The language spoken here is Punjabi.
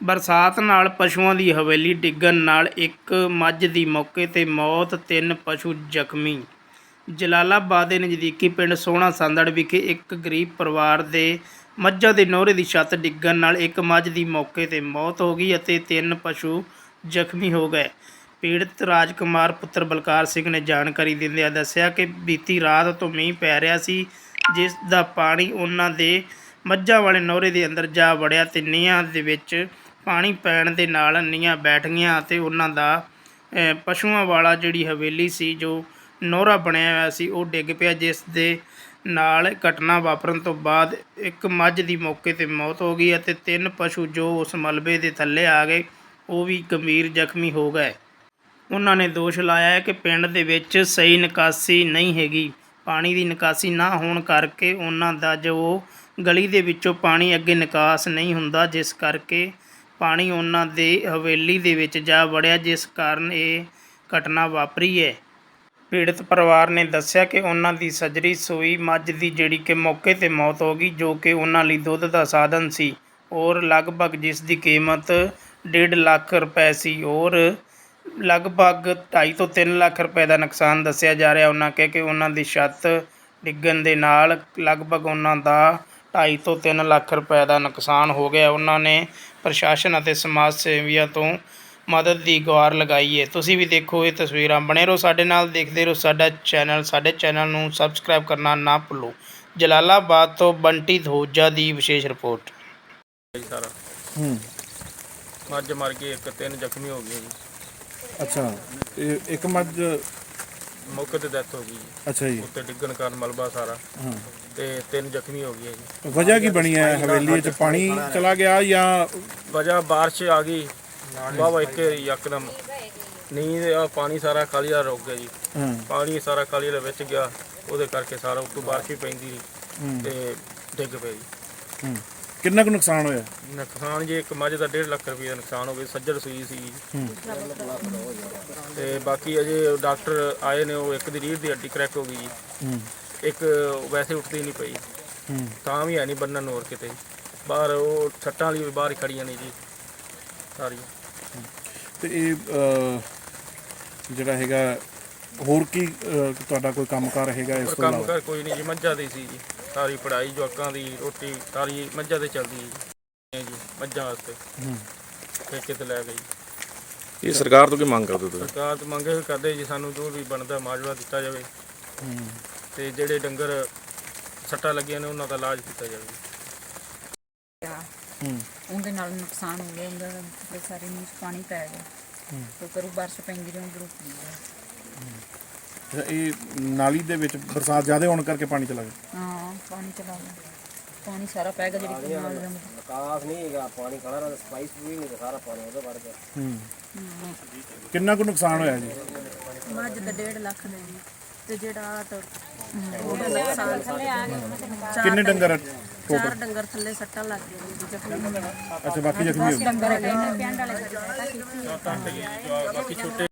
ਬਰਸਾਤ ਨਾਲ ਪਸ਼ੂਆਂ ਦੀ ਹਵੇਲੀ ਡਿੱਗਣ ਨਾਲ ਇੱਕ ਮੱਝ ਦੀ ਮੌਕੇ ਤੇ ਮੌਤ, ਤਿੰਨ ਪਸ਼ੂ ਜ਼ਖਮੀ। ਜਲਾਲਾਬਾਦ ਦੇ ਨਜ਼ਦੀਕੀ ਪਿੰਡ ਸੋਹਣਾ ਸੰਦੜ ਵਿਖੇ ਇੱਕ ਗਰੀਬ ਪਰਿਵਾਰ ਦੇ ਮੱਝਾਂ ਦੇ ਨੋਹਰੇ ਦੀ ਛੱਤ ਡਿੱਗਣ ਨਾਲ ਇੱਕ ਮੱਝ ਦੀ ਮੌਕੇ ਤੇ ਮੌਤ ਹੋ ਗਈ ਅਤੇ ਤਿੰਨ ਪਸ਼ੂ ਜ਼ਖਮੀ ਹੋ ਗਏ। ਪੀੜਤ ਰਾਜਕੁਮਾਰ ਪੁੱਤਰ ਬਲਕਾਰ ਸਿੰਘ ਨੇ ਜਾਣਕਾਰੀ ਦਿੰਦਿਆਂ ਦੱਸਿਆ ਕਿ ਬੀਤੀ ਰਾਤ ਤੋਂ ਮੀਂਹ ਪੈ ਰਿਹਾ ਸੀ, ਜਿਸ ਦਾ ਪਾਣੀ ਉਹਨਾਂ ਦੇ ਮੱਝਾਂ ਵਾਲੇ ਨੋਹਰੇ ਦੇ ਅੰਦਰ ਜਾ ਵੜਿਆ ਤੇ ਨੀਹਾਂ ਦੇ ਵਿੱਚ ਪਾਣੀ ਪੈਣ ਦੇ ਨਾਲ ਨੀਹਾਂ ਬੈਠ ਗਈਆਂ ਅਤੇ ਉਹਨਾਂ ਦਾ ਪਸ਼ੂਆਂ ਵਾਲਾ ਜਿਹੜੀ ਹਵੇਲੀ ਸੀ, ਜੋ ਨੋਹਰਾ ਬਣਿਆ ਹੋਇਆ ਸੀ, ਉਹ ਡਿੱਗ ਪਿਆ, ਜਿਸ ਦੇ ਨਾਲ ਘਟਨਾ ਵਾਪਰਨ ਤੋਂ ਬਾਅਦ ਇੱਕ ਮੱਝ ਦੀ ਮੌਕੇ ਤੇ ਮੌਤ ਹੋ ਗਈ ਅਤੇ ਤਿੰਨ ਪਸ਼ੂ ਜੋ ਉਸ ਮਲਬੇ ਦੇ ਥੱਲੇ ਆ ਗਏ, ਉਹ ਵੀ ਗੰਭੀਰ ਜ਼ਖਮੀ ਹੋ ਗਏ। ਉਹਨਾਂ ਨੇ ਦੋਸ਼ ਲਾਇਆ ਹੈ ਕਿ ਪਿੰਡ ਦੇ ਵਿੱਚ ਸਹੀ ਨਿਕਾਸੀ ਨਹੀਂ ਹੈਗੀ। ਪਾਣੀ ਦੀ ਨਿਕਾਸੀ ਨਾ ਹੋਣ ਕਰਕੇ ਉਹਨਾਂ ਦਾ ਜੋ ਗਲੀ ਦੇ ਵਿੱਚੋਂ ਪਾਣੀ ਅੱਗੇ ਨਿਕਾਸ ਨਹੀਂ ਹੁੰਦਾ, ਜਿਸ ਕਰਕੇ ਪਾਣੀ ਉਹਨਾਂ ਦੇ ਹਵੇਲੀ ਦੇ ਵਿੱਚ ਜਾ ਵੜਿਆ, ਜਿਸ ਕਾਰਨ ਇਹ ਘਟਨਾ ਵਾਪਰੀ ਹੈ। ਪੀੜਤ ਪਰਿਵਾਰ ਨੇ ਦੱਸਿਆ ਕਿ ਉਹਨਾਂ ਦੀ ਸਜਰੀ ਸੂਈ ਮੱਝ ਦੀ, ਜਿਹੜੀ ਕਿ ਮੌਕੇ ਤੇ ਮੌਤ ਹੋ ਗਈ, ਜੋ ਕਿ ਉਹਨਾਂ ਲਈ ਦੁੱਧ ਦਾ ਸਾਧਨ ਸੀ, ਔਰ ਲਗਭਗ ਜਿਸ ਦੀ ਕੀਮਤ 1.5 ਲੱਖ ਰੁਪਏ ਸੀ, ਔਰ ਲਗਭਗ 2.5 ਤੋਂ 3 ਲੱਖ ਰੁਪਏ ਦਾ ਨੁਕਸਾਨ ਦੱਸਿਆ ਜਾ ਰਿਹਾ। ਉਹਨਾਂ ਕਿਹਾ ਕਿ ਉਹਨਾਂ ਦੀ ਛੱਤ ਡਿੱਗਣ ਦੇ ਨਾਲ ਲਗਭਗ ਉਹਨਾਂ ਦਾ 2.5 ਤੋਂ 3 ਲੱਖ ਰੁਪਏ ਦਾ ਨੁਕਸਾਨ ਹੋ ਗਿਆ। ਉਹਨਾਂ ਨੇ ਪ੍ਰਸ਼ਾਸਨ ਅਤੇ ਸਮਾਜ ਸੇਵੀਆਂ ਤੋਂ ਮਦਦ ਦੀ ਗੁਹਾਰ ਲਗਾਈ ਹੈ। ਤੁਸੀਂ ਵੀ ਦੇਖੋ ਇਹ ਤਸਵੀਰਾਂ ਬਣੇ ਰਹੋ ਸਾਡੇ ਨਾਲ ਦੇਖਦੇ ਰਹੋ ਸਾਡਾ ਚੈਨਲ। ਸਾਡੇ ਚੈਨਲ ਨੂੰ ਸਬਸਕ੍ਰਾਈਬ ਕਰਨਾ ਨਾ ਭੁੱਲੋ। ਜਲਾਲਾਬਾਦ ਤੋਂ ਬੰਟੀ ਧੋਜਾ ਦੀ ਵਿਸ਼ੇਸ਼ ਰਿਪੋਰਟ। ਜੀ ਸਾਰਾ। ਹੂੰ। ਮੱਝ ਮਰ ਗਈ ਇੱਕ ਤਿੰਨ ਜ਼ਖਮੀ ਹੋ ਗਏ ਜੀ। ਅੱਛਾ ਇਹ ਇੱਕ ਮੱਝ ਮੌਕੇ ਤੇ ਡੈਥ ਹੋ ਗਈ ਜੀ। ਅੱਛਾ ਜੀ। ਉੱਤੇ ਡਿੱਗਣ ਕਾਰਨ ਮਲਬਾ ਸਾਰਾ। ਹਾਂ। ਤੇ ਤਿੰਨ ਜ਼ਖਮੀ ਹੋ ਗਏ ਜੀ। ਵਜ੍ਹਾ ਕੀ ਬਣੀ ਹੈ ਹਵੇਲੀ 'ਚ ਪਾਣੀ ਚਲਾ ਗਿਆ ਜਾਂ ਵਜ੍ਹਾ ਬਾਰਿਸ਼ ਆ ਗਈ। ਵਾਵਾ ਇੱਕ ਯਕਦਮ ਨੀਂਦ ਆ ਪਾਣੀ ਸਾਰਾ ਕਾਲੀ ਦਾ ਰੁਕ ਗਿਆ ਜੀ। ਹਾਂ। ਪਾਣੀ ਸਾਰਾ ਕਾਲੀ ਦੇ ਵਿੱਚ ਗਿਆ। ਉਹਦੇ ਕਰਕੇ ਸਾਰਾ ਉੱਤੋਂ ਬਾਰਿਸ਼ ਵੀ ਪੈਂਦੀ ਰਹੀ। ਹੂੰ, ਤੇ ਡਿੱਗ ਪਿਆ ਜੀ। ਹੂੰ। ਕਿੰਨਾ ਕੁ ਨੁਕਸਾਨ ਹੋਇਆ? ਨੁਕਸਾਨ ਜੀ ਇੱਕ ਮੱਝ ਦਾ 1.5 ਲੱਖ ਰੁਪਏ ਦਾ ਨੁਕਸਾਨ ਹੋ ਗਿਆ ਸੱਜਰ ਸੂਈ ਸੀ। ਤੇ ਬਾਕੀ ਅਜੇ ਡਾਕਟਰ ਆਏ ਨੇ ਉਹ ਇੱਕ ਦੀ ਰੀੜ੍ਹ ਦੀ ਹੱਡੀ ਕਰੈਕ ਹੋ ਗਈ ਜੀ। ਹੂੰ। ਇੱਕ ਵੈਸੇ ਉੱਠਦੀ ਨਹੀਂ ਪਈ। ਹੂੰ। ਤਾਂ ਵੀ ਹੈ ਨਹੀਂ ਬੰਨਣ ਨੂੰ ਹੋਰ ਕਿਤੇ। ਬਾਹਰ ਉਹ ਛੱਟਾਂ ਵਾਲੀ ਵੀ ਬਾਹਰ ਹੀ ਖੜੀਆਂ ਨੇ ਜੀ ਸਾਰੀ ਤੇ ਇਹ ਅਹ, ਜਿਹੜਾ ਹੈਗਾ ਹੋਰ ਕੀ ਅਹ, ਤੁਹਾਡਾ ਕੋਈ ਕੰਮਕਾਰ ਹੈਗਾ ਇਸ ਪਰ ਤੋਂ ਕੰਮ ਇਲਾਵਾ? ਕਰ ਕੋਈ ਨਹੀਂ ਜੀ ਮੱਝਾਂ ਦੀ ਸੀ ਜੀ। ਸਾਰੀ ਪੜ੍ਹਾਈ ਜਵਾਕਾਂ ਦੀ ਰੋਟੀ ਸਾਰੀ ਮੱਝਾਂ ਤੇ ਚੱਲਦੀ ਹੈ ਜੀ। ਮੱਝਾਂ ਵਾਸਤੇ। ਹੂੰ। ਠੇਕੇ ਤੇ ਲੈ ਗਈ। ਇਹ ਸਰਕਾਰ ਤੋਂ ਕੀ ਮੰਗ ਕਰਦੇ ਤੁਸੀਂ? ਸਰਕਾਰ ਤੋਂ ਮੰਗੇ ਵੀ ਕਰਦੇ ਜੀ ਸਾਨੂੰ ਜੋ ਵੀ ਬਣਦਾ ਮਾਜਵਾ ਦਿੱਤਾ ਜਾਵੇ। ਹੂੰ। ਤੇ ਜਿਹੜੇ ਡੰਗਰ ਸੱਟਾਂ ਲੱਗੀਆਂ ਨੇ ਉਹਨਾਂ ਦਾ ਇਲਾਜ ਕੀਤਾ ਜਾਵੇ। ਹੂੰ। ਉਹਦੇ ਨਾਲ ਨੁਕਸਾਨ ਹੋ ਗਿਆ ਉਹਦਾ ਸਾਰੇ ਨੂੰ ਪਾਣੀ ਪੈ ਗਿਆ। ਹੂੰ। ਤੇ ਕਰੂ ਬਾਰਿਸ਼ ਪੈਂਦੀ ਰਹੀ ਗਿਆ ਅੱਛਾ, ਇਹ ਨਾਲੀ ਦੇ ਵਿੱਚ ਬਰਸਾਤ ਜ਼ਿਆਦਾ ਹੋਣ ਕਰਕੇ ਪਾਣੀ ਚਲਾ ਗਿਆ? ਹਾਂ ਪਾਣੀ ਚਲਾ ਗਿਆ। ਪਾਣੀ ਸਾਰਾ ਪੈ ਗਿਆ ਜਿਹੜੀ ਕਨਾਲ ਦੇ ਅੰਦਰ। ਕਾਸ ਨਹੀਂ ਹੈਗਾ ਪਾਣੀ ਖੜਾ ਰਹਿੰਦਾ ਸਪਾਈਸ ਵੀ ਨਹੀਂ ਸਾਰਾ ਪਾਣੀ ਉਹਦੇ ਵੜ ਗਿਆ। ਹੂੰ। ਕਿੰਨਾ ਕੁ ਨੁਕਸਾਨ ਹੋਇਆ ਜੀ? ਮੱਝ ਤਾਂ 1.5 ਲੱਖ ਦੇ ਜੀ ਤੇ ਜਿਹੜਾ ਤਾਂ ਉਹਦਾ ਨੁਕਸਾਨ ਥੱਲੇ ਆ ਗਿਆ ਕਿੰਨੇ ਡੰਗਰ ਚਾਰ ਡੰਗਰ ਥੱਲੇ ਸੱਟਾਂ ਲੱਗ ਗਈਆਂ ਜੀ ਜ਼ਖਮੀ। ਅੱਛਾ ਬਾਕੀ ਜ਼ਖਮੀ ਹੋ ਗਏ। ਡੰਗਰ ਹੈਗੇ ਨੇ ਪਿੰਡ ਵਾਲੇ ਬਾਕੀ ਛੋਟੇ